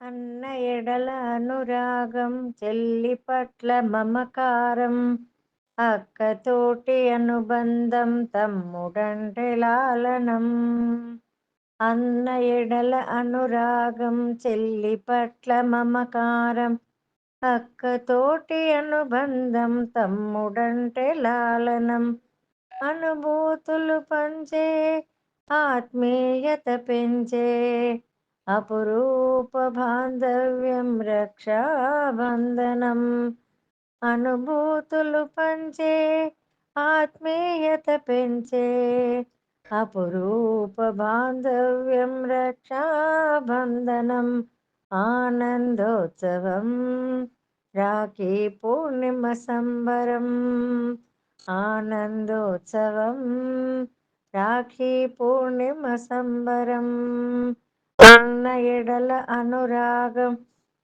అన్న ఎడల అనురాగం చెల్లి పట్ల మమకారం అక్కతోటి అనుబంధం తమ్ముడంటే లాలనం. అన్న ఎడల అనురాగం చెల్లి పట్ల మమకారం అక్కతోటి అనుబంధం తమ్ముడంటే లాలనం. అనుభూతులు పంచే ఆత్మీయత పెంచే అపురూపబాంధవ్యం రక్షాబంధనం. అనుభూతులు పంచే ఆత్మీయత పెంచే. అపురూప బాంధవ్యం రక్షాబంధనం ఆనందోత్సవం. రాఖీ పూర్ణిమ సంబరం ఆనందోత్సవం. రాఖీ పూర్ణిమ సంబరం. అన్న ఎడల అనురాగం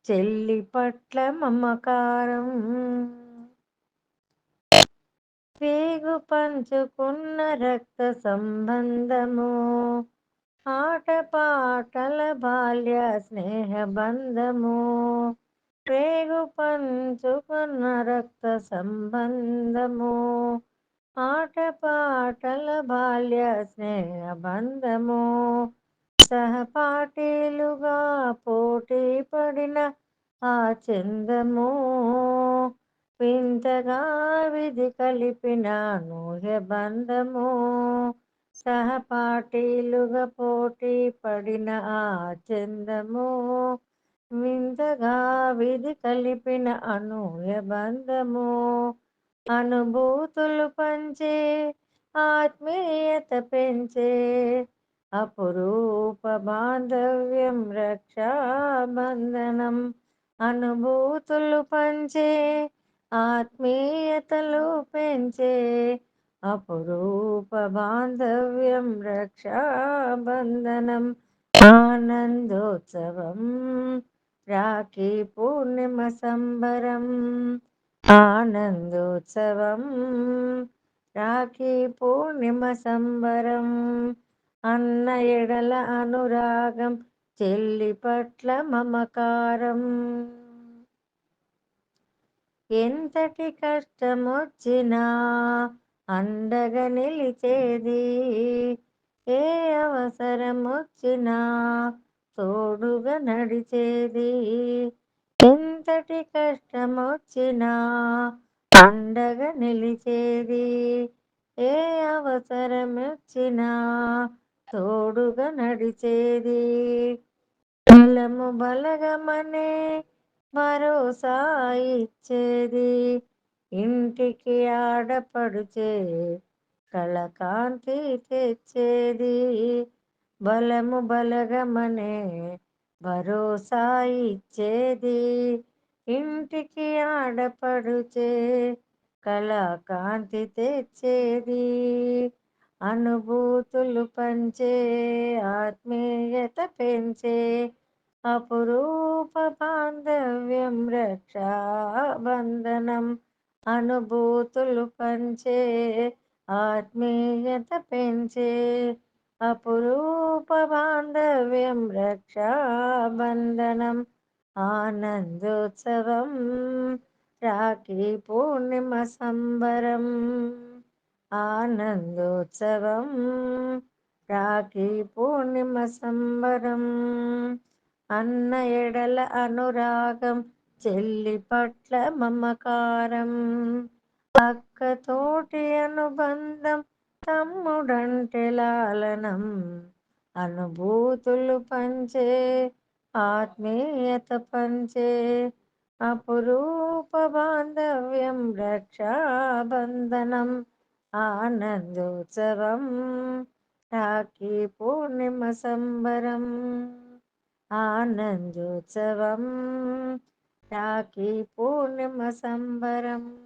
చెల్లి పట్ల మమకారం. పేగు పంచుకున్న రక్త సంబంధము ఆటపాటల బాల్య స్నేహ బంధము. పేగు పంచుకున్న రక్త సంబంధము ఆటపాటల బాల్య స్నేహ బంధము. సహపాఠీలుగా పోటీ పడిన ఆ చందము వింతగా విధి కలిపిన నూహ్య బంధము సహపాఠీలుగా పోటీ పడిన ఆ చందము వింతగా విధి కలిపిన అనూహ్య బంధము అనుభూతులు పంచే ఆత్మీయత పెంచే అపురూప బాంధవ్యం రక్షాబంధనం అనుభూతులు పంచే ఆత్మీయతలు పెంచే అపురూప బాంధవ్యం రక్షాబంధనం ఆనందోత్సవం రాఖీ పూర్ణిమ సంబరం ఆనందోత్సవం రాఖీ పూర్ణిమ సంబరం అన్న ఎడల అనురాగం చెల్లి పట్ల మమకారం. ఎంతటి కష్టమొచ్చినా అండగా నిలిచేది ఏ అవసరమొచ్చినా తోడుగా నడిచేది. ఎంతటి కష్టమొచ్చినా అండగా నిలిచేది ఏ అవసరమొచ్చినా తోడుగా నడిచేది. బలము బలగమనే భరోసా ఇచ్చేది. ఇంటికి ఆడపడుచే కళకాంతి తెచ్చేది. బలము బలగమనే భరోసా ఇచ్చేది. ఇంటికి ఆడపడుచే కళాకాంతి తెచ్చేది. అనుభూతులు పంచే ఆత్మీయత పెంచే అపురూప బాంధవ్యం రక్షాబంధనం అనుభూతులు పంచే ఆత్మీయత పెంచే అపురూప బాంధవ్యం రక్షాబంధనం ఆనందోత్సవం రాఖీ పూర్ణిమ సంబరం. ఆనందోత్సవం రాఖీ పూర్ణిమ సంబరం అన్న ఎడల అనురాగం చెల్లి పట్ల మమకారం అక్కతోటి అనుబంధం తమ్ముడంటే లాలనం అనుభూతులు పంచే ఆత్మీయత పంచే అపురూప బాంధవ్యం రక్షాబంధనం. ఆనందోత్సవం రాఖీ పూర్ణిమ సంబరం ఆనందోత్సవం రాఖీ పూర్ణిమ సంబరం.